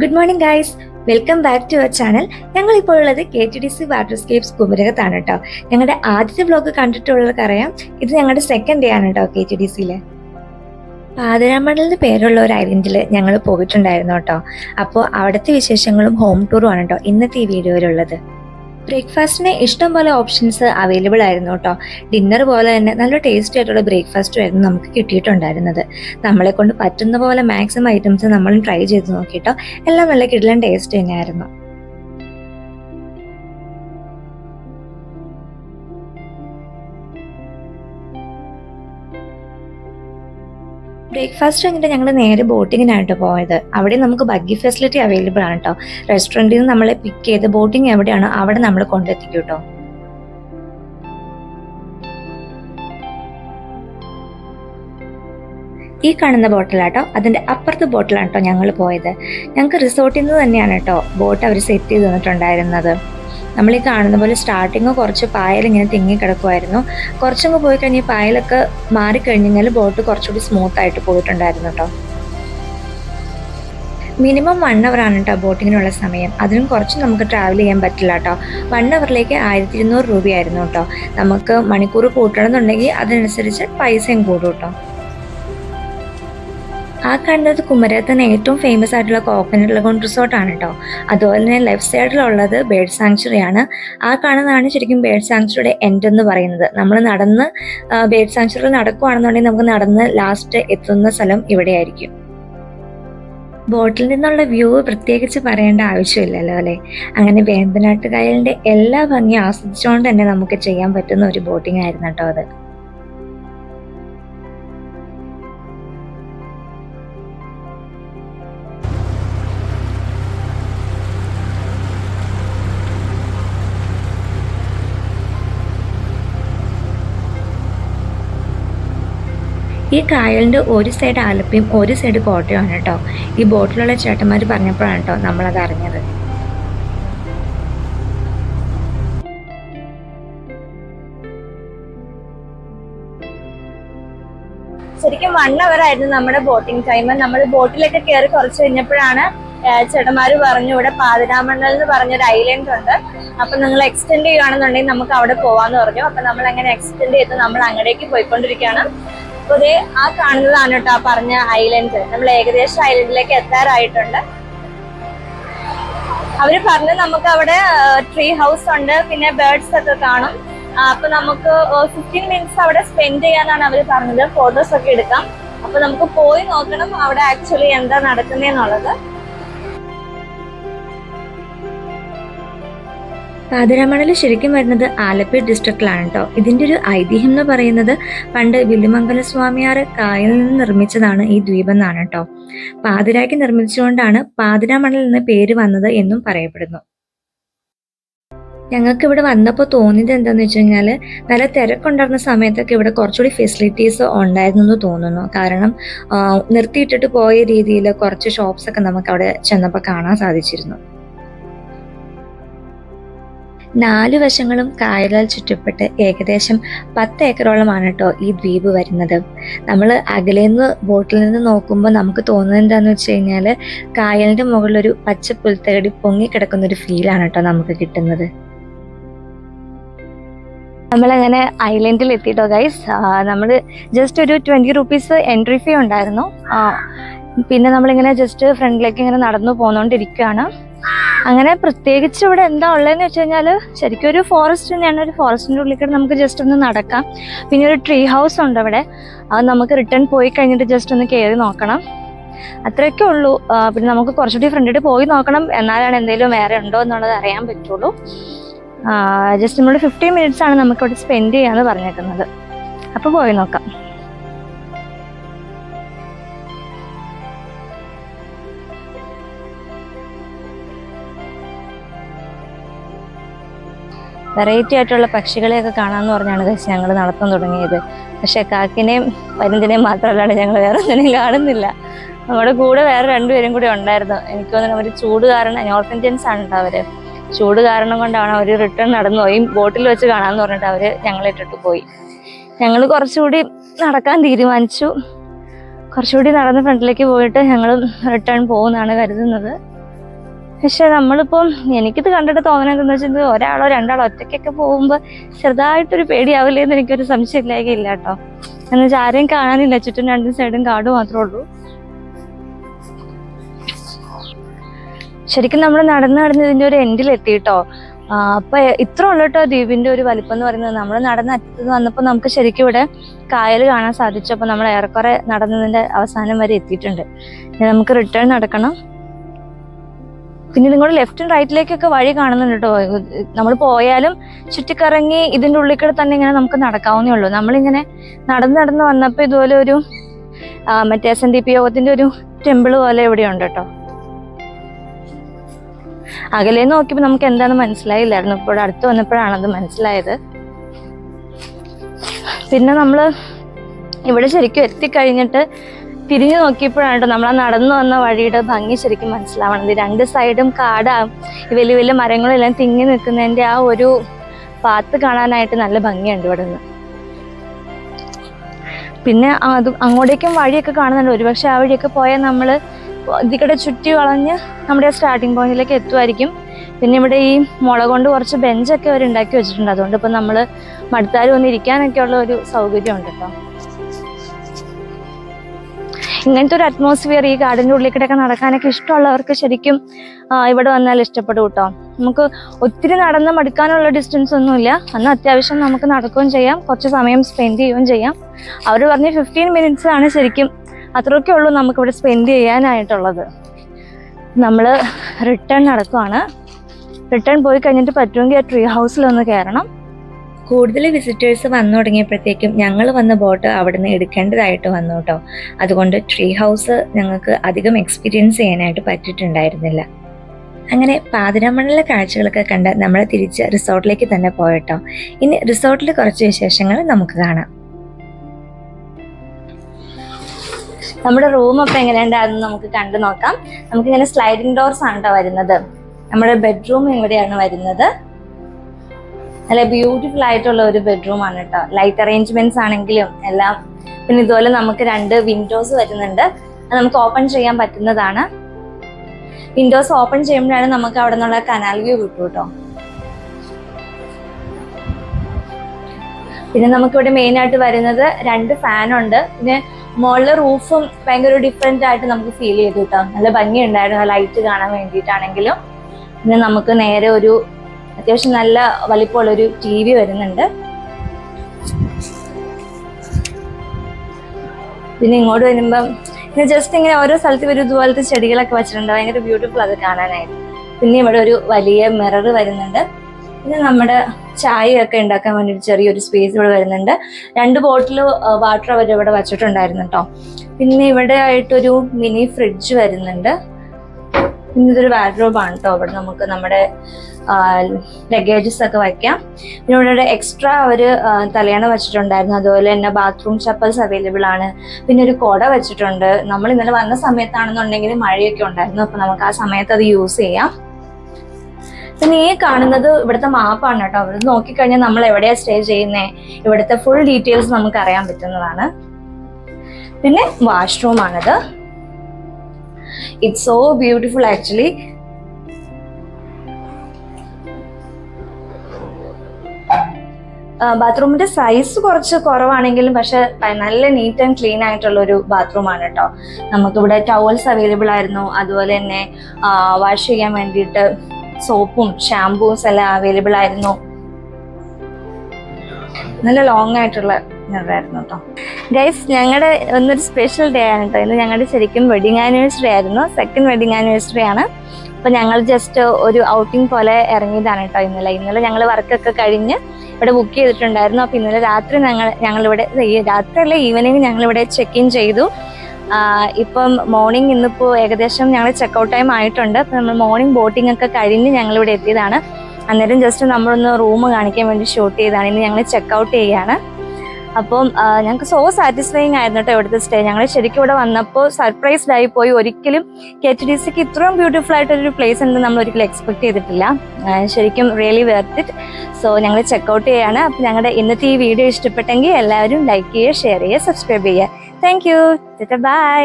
Good morning guys. Welcome back to our channel. ഞങ്ങൾ ഇപ്പോൾ ഉള്ളത് K T D C waterscapes കുമരകത്താണ് കേട്ടോ ഞങ്ങളുടെ ആദ്യത്തെ ബ്ലോഗ് കണ്ടിട്ടുള്ളവർക്ക് അറിയാം. ഇത് ഞങ്ങളുടെ സെക്കൻഡ് ഡേ ആണ് കേട്ടോ കെ ടി ഡി സിയിൽ പാതിരാമണലിന് പേരുള്ള ഒരു ഐലൻഡിൽ ഞങ്ങൾ പോയിട്ടുണ്ടായിരുന്നു കേട്ടോ അപ്പോൾ അവിടുത്തെ വിശേഷങ്ങളും ഹോം ടൂറും ആണ് കേട്ടോ ഇന്നത്തെ ഈ വീഡിയോയിലുള്ളത് ബ്രേക്ക്ഫാസ്റ്റിന് ഇഷ്ടം പോലെ ഓപ്ഷൻസ് അവൈലബിൾ ആയിരുന്നു കേട്ടോ ഡിന്നർ പോലെ തന്നെ നല്ല ടേസ്റ്റി ആയിട്ടുള്ള ബ്രേക്ക്ഫാസ്റ്റും ആയിരുന്നു നമുക്ക് കിട്ടിയിട്ടുണ്ടായിരുന്നത്. നമ്മളെ കൊണ്ട് പറ്റുന്ന പോലെ മാക്സിമം ഐറ്റംസ് നമ്മളും ട്രൈ ചെയ്ത് നോക്കിയിട്ടോ എല്ലാം നല്ല കിടലൻ ടേസ്റ്റ് തന്നെയായിരുന്നു. ബ്രേക്ക്ഫാസ്റ്റ് കഴിഞ്ഞിട്ട് ഞങ്ങൾ നേരെ ബോട്ടിങ്ങിനായിട്ട് പോയത്. അവിടെ നമുക്ക് ബഗ്ഗി ഫെസിലിറ്റി അവൈലബിൾ ആണ് കേട്ടോ റെസ്റ്റോറന്റിൽ നിന്ന് നമ്മളെ പിക്ക് ചെയ്ത് ബോട്ടിങ് എവിടെയാണോ അവിടെ നമ്മൾ കൊണ്ടെത്തിക്കും കേട്ടോ ഈ കാണുന്ന ബോട്ടിലാട്ടോ അതിന്റെ അപ്പുറത്തെ ബോട്ടിലാണ് കേട്ടോ ഞങ്ങൾ പോയത്. ഞങ്ങൾക്ക് റിസോർട്ടിൽ നിന്ന് തന്നെയാണ് കേട്ടോ ബോട്ട് അവർ സെറ്റ് ചെയ്ത് തന്നിട്ടുണ്ടായിരുന്നത്. നമ്മൾ ഈ കാണുന്ന പോലെ സ്റ്റാർട്ടിങ് കുറച്ച് പായൽ ഇങ്ങനെ തിങ്ങി കിടക്കുമായിരുന്നു കുറച്ചങ്ങ് പോയി കഴിഞ്ഞ് ഈ പായലൊക്കെ മാറിക്കഴിഞ്ഞാൽ കഴിഞ്ഞാൽ ബോട്ട് കുറച്ചുകൂടി സ്മൂത്ത് ആയിട്ട് പോയിട്ടുണ്ടായിരുന്നു കേട്ടോ മിനിമം വൺ അവർ ആണ് കേട്ടോ ബോട്ടിങ്ങിനുള്ള സമയം. അതിനും കുറച്ച് നമുക്ക് ട്രാവൽ ചെയ്യാൻ പറ്റില്ല കേട്ടോ വൺ അവറിലേക്ക് ആയിരത്തി ഇരുന്നൂറ് രൂപയായിരുന്നു കേട്ടോ നമുക്ക് മണിക്കൂർ കൂട്ടണമെന്നുണ്ടെങ്കിൽ അതിനനുസരിച്ച് പൈസയും കൂടും കേട്ടോ ആ കണ്ടത് കുമരകത്തിന് ഏറ്റവും ഫേമസ് ആയിട്ടുള്ള കോക്കനട്ട് ലഗോൺ റിസോർട്ടാണ് കേട്ടോ അതുപോലെ തന്നെ ലെഫ്റ്റ് സൈഡിലുള്ളത് ബേഡ് സാങ്ച്വറി ആണ്. ആ കാണുന്നതാണ് ശരിക്കും ബേഡ് സാങ്ച്വറിയുടെ എൻഡ് എന്ന് പറയുന്നത്. നമ്മൾ നടന്ന് ബേഡ് സാങ്ച്വറി നടക്കുകയാണെന്നുണ്ടെങ്കിൽ നമുക്ക് നടന്ന് ലാസ്റ്റ് എത്തുന്ന സ്ഥലം ഇവിടെയായിരിക്കും. ബോട്ടിൽ നിന്നുള്ള വ്യൂ പ്രത്യേകിച്ച് പറയേണ്ട ആവശ്യമില്ലല്ലോ അല്ലേ? അങ്ങനെ വേമ്പനാട്ട് കായലിന്റെ എല്ലാ ഭംഗിയും ആസ്വദിച്ചുകൊണ്ട് തന്നെ നമുക്ക് ചെയ്യാൻ പറ്റുന്ന ഒരു ബോട്ടിംഗ് ആയിരുന്നു കേട്ടോ അത്. ഈ കായലിന്റെ ഒരു സൈഡ് ആലപ്പിയും ഒരു സൈഡ് കോട്ടയുമാണ് കേട്ടോ. ഈ ബോട്ടിലുള്ള ചേട്ടന്മാർ പറഞ്ഞപ്പോഴാണ് കേട്ടോ നമ്മളത് അറിഞ്ഞത്. ശരിക്കും വൺ അവർ ആയിരുന്നു നമ്മുടെ ബോട്ടിംഗ് ടൈം നമ്മൾ ബോട്ടിലൊക്കെ കയറി കുറച്ച് കഴിഞ്ഞപ്പോഴാണ് ചേട്ടന്മാര് പറഞ്ഞു ഇവിടെ പാതിരാമണ്ണൽ എന്ന് പറഞ്ഞൊരു ഐലൻഡ് ഉണ്ട്. അപ്പൊ നിങ്ങൾ എക്സ്റ്റെൻഡ് ചെയ്യുകയാണെന്നുണ്ടെങ്കിൽ നമുക്ക് അവിടെ പോവാന്ന് പറഞ്ഞു. അപ്പൊ നമ്മൾ അങ്ങനെ എക്സ്റ്റെൻഡ് ചെയ്ത് നമ്മൾ അങ്ങടേക്ക് പോയിക്കൊണ്ടിരിക്കുകയാണ്. അപ്പൊ ആ കാണുന്നതാണ് കേട്ടോ ആ പറഞ്ഞ ഐലൻഡ് നമ്മൾ ഏകദേശം ഐലൻഡിലേക്ക് എത്താറായിട്ടുണ്ട്. അവർ പറഞ്ഞു നമുക്ക് അവിടെ ട്രീ ഹൗസ് ഉണ്ട് പിന്നെ ബേർഡ്സ് ഒക്കെ കാണും. അപ്പൊ നമുക്ക് ഫിഫ്റ്റീൻ മിനിറ്റ്സ് അവിടെ സ്പെൻഡ് ചെയ്യാന്നാണ് അവർ പറഞ്ഞത്. ഫോട്ടോസ് ഒക്കെ എടുക്കാം. അപ്പൊ നമുക്ക് പോയി നോക്കണം അവിടെ ആക്ച്വലി എന്താ നടക്കുന്നതെന്നുള്ളത് പാതിരാമണൽ ശരിക്കും വരുന്നത് ആലപ്പി ഡിസ്ട്രിക്റ്റിലാണ് കേട്ടോ ഇതിന്റെ ഒരു ഐതിഹ്യം എന്ന് പറയുന്നത് പണ്ട് വില്ലുമംഗല സ്വാമിയാർ കായലിൽ നിന്ന് നിർമ്മിച്ചതാണ് ഈ ദ്വീപം എന്നാണ് കേട്ടോ പാതിരാക്കി നിർമ്മിച്ചുകൊണ്ടാണ് പാതിരാമണൽ എന്ന പേര് വന്നത് എന്നും പറയപ്പെടുന്നു. ഞങ്ങൾക്ക് ഇവിടെ വന്നപ്പോൾ തോന്നിയത് എന്താണെന്ന് വെച്ച് കഴിഞ്ഞാൽ നല്ല തിരക്കുണ്ടായിരുന്ന സമയത്തൊക്കെ ഇവിടെ കുറച്ചുകൂടി ഫെസിലിറ്റീസ് ഉണ്ടായിരുന്നു എന്ന് തോന്നുന്നു. കാരണം നിർത്തിയിട്ടിട്ട് പോയ രീതിയിൽ കുറച്ച് ഷോപ്സ് ഒക്കെ നമുക്ക് അവിടെ ചെന്നപ്പോൾ കാണാൻ സാധിച്ചിരുന്നു. നാല് വശങ്ങളും കായലാൽ ചുറ്റപ്പെട്ട് ഏകദേശം പത്ത് ഏക്കറോളമാണ് കേട്ടോ ഈ ദ്വീപ് വരുന്നത്. നമ്മൾ അകലേന്ന് ബോട്ടിൽ നിന്ന് നോക്കുമ്പോൾ നമുക്ക് തോന്നുന്നത് എന്താണെന്ന് വെച്ച് കഴിഞ്ഞാൽ കായലിന്റെ മുകളിലൊരു പച്ച പുൽത്തകടി പൊങ്ങി കിടക്കുന്ന ഒരു ഫീലാണ് കേട്ടോ നമുക്ക് കിട്ടുന്നത്. നമ്മളങ്ങനെ ഐലൻഡിൽ എത്തിയിട്ടോ ഗൈസ് നമ്മൾ ജസ്റ്റ് ഒരു ട്വന്റി റുപ്പീസ് എൻട്രി ഫീ ഉണ്ടായിരുന്നു. പിന്നെ നമ്മളിങ്ങനെ ജസ്റ്റ് ഫ്രണ്ടിലേക്ക് ഇങ്ങനെ നടന്നു പോന്നുകൊണ്ടിരിക്കുകയാണ് അങ്ങനെ പ്രത്യേകിച്ച് ഇവിടെ എന്താ ഉള്ളതെന്ന് വെച്ച് കഴിഞ്ഞാൽ ശരിക്കും ഒരു ഫോറസ്റ്റ് തന്നെയാണ്. ഒരു ഫോറസ്റ്റിന്റെ ഉള്ളിൽ കൂടെ നമുക്ക് ജസ്റ്റ് ഒന്ന് നടക്കാം. പിന്നെ ഒരു ട്രീ ഹൗസ് ഉണ്ട് അവിടെ. അത് നമുക്ക് റിട്ടേൺ പോയി കഴിഞ്ഞിട്ട് ജസ്റ്റ് ഒന്ന് കയറി നോക്കണം. അത്രയൊക്കെ ഉള്ളൂ. പിന്നെ നമുക്ക് കുറച്ചുകൂടി ഫ്രണ്ടിട്ട് പോയി നോക്കണം. എന്നാലാണ് എന്തെങ്കിലും വേറെ ഉണ്ടോ എന്നുള്ളത് അറിയാൻ പറ്റുള്ളൂ. ജസ്റ്റ് നമ്മൾ ഫിഫ്റ്റീൻ മിനിറ്റ്സ് ആണ് നമുക്ക് ഇവിടെ സ്പെൻഡ് ചെയ്യാന്ന് പറഞ്ഞേക്കുന്നത്. അപ്പോൾ പോയി നോക്കാം. വെറൈറ്റി ആയിട്ടുള്ള പക്ഷികളെയൊക്കെ കാണാമെന്ന് പറഞ്ഞാണ് കഴിച്ച് ഞങ്ങൾ നടത്താൻ തുടങ്ങിയത്. പക്ഷെ കാക്കിനെയും പരിന്തിനെയും മാത്രമല്ലാണ്ട് ഞങ്ങൾ വേറെ ഒന്നിനെയും കാണുന്നില്ല. നമ്മുടെ കൂടെ വേറെ രണ്ടുപേരും കൂടി ഉണ്ടായിരുന്നു. എനിക്ക് തോന്നുന്നു അവർ ചൂട് കാരണം നോർത്ത് ഇന്ത്യൻസ് ആണ് കേട്ടോ അവർ. ചൂട് കാരണം കൊണ്ടാണ് അവർ റിട്ടേൺ നടന്നു പോയി. ബോട്ടിൽ വെച്ച് കാണാമെന്ന് പറഞ്ഞിട്ട് അവർ ഞങ്ങളെ ഇട്ടിട്ട് പോയി. ഞങ്ങൾ കുറച്ചുകൂടി നടക്കാൻ തീരുമാനിച്ചു. കുറച്ചുകൂടി നടന്ന് ഫ്രണ്ടിലേക്ക് പോയിട്ട് ഞങ്ങൾ റിട്ടേൺ പോകുമെന്നാണ് കരുതുന്നത്. പക്ഷെ നമ്മളിപ്പം എനിക്കിത് കണ്ടിട്ട് തോന്നുന്നത് എന്താ വെച്ചാൽ ഒരാളോ രണ്ടാളോ ഒറ്റയ്ക്കൊക്കെ പോകുമ്പോൾ ചെറുതായിട്ടൊരു പേടിയാവില്ലേ എന്ന് എനിക്കൊരു സംശയം ഇല്ല കേട്ടോ. എന്ന് വെച്ചാൽ ആരെയും കാണാനില്ല. ചുറ്റും രണ്ടും സൈഡും കാട് മാത്രമേ ഉള്ളൂ. ശരിക്കും നമ്മൾ നടന്ന് നടന്ന് ഇതിന്റെ ഒരു എൻഡിൽ എത്തി കേട്ടോ. അപ്പൊ ഇത്ര ഉള്ളു കേട്ടോ ദ്വീപിന്റെ ഒരു വലിപ്പം എന്ന് പറയുന്നത്. നമ്മൾ നടന്ന അറ്റത്ത് വന്നപ്പോൾ നമുക്ക് ശരിക്കും ഇവിടെ കായൽ കാണാൻ സാധിച്ചു. അപ്പൊ നമ്മൾ ഏറെക്കുറെ നടന്നതിന്റെ അവസാനം വരെ എത്തിയിട്ടുണ്ട്. നമുക്ക് റിട്ടേൺ നടക്കണം. പിന്നെ നിങ്ങൾ ലെഫ്റ്റും റൈറ്റിലേക്കൊക്കെ വഴി കാണുന്നുണ്ട് കേട്ടോ നമ്മൾ പോയാലും ചുറ്റിക്കറങ്ങി ഇതിന്റെ ഉള്ളിൽ കൂടെ തന്നെ ഇങ്ങനെ നമുക്ക് നടക്കാവുന്നേ ഉള്ളൂ. നമ്മളിങ്ങനെ നടന്ന് നടന്ന് വന്നപ്പോൾ ഇതുപോലെ ഒരു മറ്റേ എസ് എൻ ഡി പി യോഗത്തിന്റെ ഒരു ടെമ്പിൾ പോലെ ഇവിടെ ഉണ്ട് കേട്ടോ അകലെ നോക്കിയപ്പോൾ നമുക്ക് എന്താണെന്ന് മനസ്സിലായില്ലായിരുന്നു. ഇപ്പോൾ അടുത്ത് വന്നപ്പോഴാണ് അത് മനസ്സിലായത്. പിന്നെ നമ്മൾ ഇവിടെ ശരിക്കും എത്തിക്കഴിഞ്ഞിട്ട് തിരിഞ്ഞു നോക്കിയപ്പോഴാണ് നമ്മൾ നടന്നു വന്ന വഴിയുടെ ഭംഗി ശരിക്കും മനസ്സിലാവണത്. രണ്ട് സൈഡും കാടാകും വലിയ വലിയ മരങ്ങളെല്ലാം തിങ്ങി നിൽക്കുന്നതിന്റെ ആ ഒരു പാത്ത് കാണാനായിട്ട് നല്ല ഭംഗിയുണ്ട് ഇവിടെ നിന്ന് പിന്നെ അത് അങ്ങോട്ടേക്കും വഴിയൊക്കെ കാണുന്നുണ്ട്. ഒരുപക്ഷെ ആ വഴിയൊക്കെ പോയാൽ നമ്മൾ ഇതിക്കടെ ചുറ്റി വളഞ്ഞ് നമ്മുടെ സ്റ്റാർട്ടിംഗ് പോയിന്റിലേക്ക് എത്തുമായിരിക്കും. പിന്നെ ഇവിടെ ഈ മുള കൊണ്ട് കുറച്ച് ബെഞ്ചൊക്കെ അവർ ഉണ്ടാക്കി വെച്ചിട്ടുണ്ട്. അതുകൊണ്ട് ഇപ്പം നമ്മൾ മടുത്താലും ഒന്ന് ഇരിക്കാനൊക്കെ ഉള്ള ഒരു സൗകര്യം ഉണ്ട് കേട്ടോ. ഇങ്ങനത്തെ ഒരു അറ്റ്മോസ്ഫിയർ ഈ ഗാർഡന്റെ ഉള്ളിൽ കൂടെയൊക്കെ നടക്കാനൊക്കെ ഇഷ്ടമുള്ളവർക്ക് ശരിക്കും ഇവിടെ വന്നാൽ ഇഷ്ടപ്പെടും കേട്ടോ നമുക്ക് ഒത്തിരി നടന്ന് മടുക്കാനുള്ള ഡിസ്റ്റൻസ് ഒന്നുമില്ല. അന്ന് അത്യാവശ്യം നമുക്ക് നടക്കുകയും ചെയ്യാം. കുറച്ച് സമയം സ്പെൻഡ് ചെയ്യുകയും ചെയ്യാം. അവർ പറഞ്ഞ് ഫിഫ്റ്റീൻ മിനിറ്റ്സ് ആണ് ശരിക്കും അത്രയൊക്കെ ഉള്ളൂ നമുക്കിവിടെ സ്പെൻഡ് ചെയ്യാനായിട്ടുള്ളത്. നമ്മൾ റിട്ടേൺ നടക്കുവാണ്. റിട്ടേൺ പോയി കഴിഞ്ഞിട്ട് പറ്റുമെങ്കിൽ ആ ട്രീ ഹൗസിലൊന്ന് കയറണം. കൂടുതൽ വിസിറ്റേഴ്സ് വന്നു തുടങ്ങിയപ്പോഴത്തേക്കും ഞങ്ങൾ വന്ന ബോട്ട് അവിടുന്ന് എടുക്കേണ്ടതായിട്ട് വന്നു കേട്ടോ. അതുകൊണ്ട് ട്രീ ഹൗസ് ഞങ്ങൾക്ക് അധികം എക്സ്പീരിയൻസ് ചെയ്യാനായിട്ട് പറ്റിയിട്ടുണ്ടായിരുന്നില്ല. അങ്ങനെ പാതിരാമണ്ണിലെ കാഴ്ചകളൊക്കെ കണ്ട് നമ്മൾ തിരിച്ച് റിസോർട്ടിലേക്ക് തന്നെ പോയട്ടോ. ഇനി റിസോർട്ടിൽ കുറച്ച് വിശേഷങ്ങൾ നമുക്ക് കാണാം. നമ്മുടെ റൂം ഒക്കെ എങ്ങനെയുണ്ടായിരുന്നു നമുക്ക് കണ്ടു നോക്കാം. നമുക്ക് ഇങ്ങനെ സ്ലൈഡിംഗ് ഡോർസ് ആണ് കേട്ടോ വരുന്നത്. നമ്മുടെ ബെഡ്റൂം ഇവിടെയാണ് വരുന്നത്. നല്ല ബ്യൂട്ടിഫുൾ ആയിട്ടുള്ള ഒരു ബെഡ്റൂം ആണ് കേട്ടോ ലൈറ്റ് അറേഞ്ച്മെന്റ്സ് ആണെങ്കിലും എല്ലാം. പിന്നെ ഇതുപോലെ നമുക്ക് രണ്ട് വിൻഡോസ് വരുന്നുണ്ട്. അത് നമുക്ക് ഓപ്പൺ ചെയ്യാൻ പറ്റുന്നതാണ്. വിൻഡോസ് ഓപ്പൺ ചെയ്യുമ്പോഴാണ് നമുക്ക് അവിടെ നിന്നുള്ള കനാൽ വ്യൂ കിട്ടും കേട്ടോ പിന്നെ നമുക്കിവിടെ മെയിൻ ആയിട്ട് വരുന്നത് രണ്ട് ഫാൻ ഉണ്ട്. പിന്നെ മുകളിലെ റൂഫും ഭയങ്കര ഡിഫറെന്റ് ആയിട്ട് നമുക്ക് ഫീൽ ചെയ്തു കേട്ടോ നല്ല ഭംഗിയുണ്ടായിരുന്നു ലൈറ്റ് കാണാൻ വേണ്ടിയിട്ടാണെങ്കിലും. പിന്നെ നമുക്ക് നേരെ ഒരു അത്യാവശ്യം നല്ല വലിപ്പമുള്ളൊരു ടി വി വരുന്നുണ്ട്. പിന്നെ ഇങ്ങോട്ട് വരുമ്പം പിന്നെ ജസ്റ്റ് ഇങ്ങനെ ഓരോ സ്ഥലത്ത് ഒരു ഇതുപോലത്തെ ചെടികളൊക്കെ വെച്ചിട്ടുണ്ട്. ഭയങ്കര ബ്യൂട്ടിഫുൾ അത് കാണാനായിട്ട്. പിന്നെ ഇവിടെ ഒരു വലിയ മിറർ വരുന്നുണ്ട്. പിന്നെ നമ്മുടെ ചായയൊക്കെ ഉണ്ടാക്കാൻ വേണ്ടിയിട്ട് ചെറിയൊരു സ്പേസ് ഇവിടെ വരുന്നുണ്ട്. രണ്ട് ബോട്ടിൽ വാട്ടർ അവർ ഇവിടെ വെച്ചിട്ടുണ്ടായിരുന്നു കേട്ടോ പിന്നെ ഇവിടെ ആയിട്ടൊരു മിനി ഫ്രിഡ്ജ് വരുന്നുണ്ട്. പിന്നെ ഇതൊരു വാഡ്രോബ് ആണ് കേട്ടോ ഇവിടെ നമുക്ക് നമ്മുടെ ലഗേജസ് ഒക്കെ വയ്ക്കാം. പിന്നെ ഇവിടെ എക്സ്ട്രാ ആ, തലയണ വെച്ചിട്ടുണ്ടായിരുന്നു. അതുപോലെ തന്നെ ബാത്റൂം ചപ്പൽസ് അവൈലബിൾ ആണ്. പിന്നെ ഒരു കുട വെച്ചിട്ടുണ്ട്. നമ്മൾ ഇന്നലെ വന്ന സമയത്താണെന്നുണ്ടെങ്കിൽ മഴയൊക്കെ ഉണ്ടായിരുന്നു. അപ്പൊ നമുക്ക് ആ സമയത്ത് അത് യൂസ് ചെയ്യാം. പിന്നെ ഈ കാണുന്നത് ഇവിടുത്തെ മാപ്പാണ് കേട്ടോ അവിടെ നോക്കിക്കഴിഞ്ഞാൽ നമ്മൾ എവിടെയാണ് സ്റ്റേ ചെയ്യുന്നത് ഇവിടുത്തെ ഫുൾ ഡീറ്റെയിൽസ് നമുക്ക് അറിയാൻ പറ്റുന്നതാണ്. പിന്നെ വാഷ്റൂം ആണിത്. ഇറ്റ്സ് സോ ബ്യൂട്ടിഫുൾ ആക്ച്വലി ബാത്റൂമിന്റെ സൈസ് കുറച്ച് കുറവാണെങ്കിലും പക്ഷെ നല്ല നീറ്റ് ആൻഡ് ക്ലീൻ ആയിട്ടുള്ള ഒരു ബാത്റൂം ആണ് കേട്ടോ നമുക്കിവിടെ ടവൽസ് അവൈലബിൾ ആയിരുന്നു. അതുപോലെ തന്നെ വാഷ് ചെയ്യാൻ വേണ്ടിയിട്ട് സോപ്പും ഷാംപൂസ് എല്ലാം അവൈലബിൾ ആയിരുന്നു. നല്ല ലോങ് ആയിട്ടുള്ള കേട്ടോ ഗൈസ് ഞങ്ങളുടെ ഒന്നൊരു സ്പെഷ്യൽ ഡേ ആണ് കേട്ടോ ഇന്ന് ഞങ്ങളുടെ ശരിക്കും വെഡിങ് ആനിവേഴ്സറി ആയിരുന്നു. സെക്കൻഡ് വെഡിങ് ആനിവേഴ്സറി ആണ്. അപ്പൊ ഞങ്ങൾ ജസ്റ്റ് ഒരു ഔട്ടിംഗ് പോലെ ഇറങ്ങിയതാണ് കേട്ടോ ഇന്നലെ. ഇന്നലെ ഞങ്ങൾ വർക്കൊക്കെ കഴിഞ്ഞ് ഇവിടെ ബുക്ക് ചെയ്തിട്ടുണ്ടായിരുന്നു. അപ്പൊ ഇന്നലെ രാത്രി ഞങ്ങൾ ഞങ്ങളിവിടെ രാത്രി അല്ല ഈവനിങ് ഞങ്ങളിവിടെ ചെക്ക് ഇൻ ചെയ്തു ഇപ്പം മോർണിംഗ് ഇന്നിപ്പോൾ ഏകദേശം ഞങ്ങൾ ചെക്കൗട്ട് ടൈം ആയിട്ടുണ്ട്. അപ്പം നമ്മൾ മോർണിംഗ് ബോട്ടിംഗ് ഒക്കെ കഴിഞ്ഞ് ഞങ്ങളിവിടെ എത്തിയതാണ്. അന്നേരം ജസ്റ്റ് നമ്മളൊന്ന് റൂം കാണിക്കാൻ വേണ്ടി ഷൂട്ട് ചെയ്താണ്. ഇനി ഞങ്ങൾ ചെക്കൗട്ട് ചെയ്യാണ്. അപ്പം ഞങ്ങൾക്ക് സോ സാറ്റിസ്ഫൈങ് ആയിരുന്നു കേട്ടോ ഇവിടുത്തെ സ്റ്റേ ഞങ്ങൾ ശരിക്കും ഇവിടെ വന്നപ്പോൾ സർപ്രൈസ്ഡ് ആയി പോയി. ഒരിക്കലും കെ ടി ഡി സിക്ക് ഇത്രയും ബ്യൂട്ടിഫുൾ ആയിട്ടൊരു പ്ലേസ് ഉണ്ട് നമ്മൾ ഒരിക്കലും എക്സ്പെക്ട് ചെയ്തിട്ടില്ല. ശരിക്കും റിയലി വെർത്ത് ഇറ്റ് സോ ഞങ്ങൾ ചെക്കൗട്ട് ചെയ്യാണ്. അപ്പം ഞങ്ങളുടെ ഇന്നത്തെ ഈ വീഡിയോ ഇഷ്ടപ്പെട്ടെങ്കിൽ എല്ലാവരും ലൈക്ക് ചെയ്യുക ഷെയർ ചെയ്യുക സബ്സ്ക്രൈബ് ചെയ്യുക. Thank you by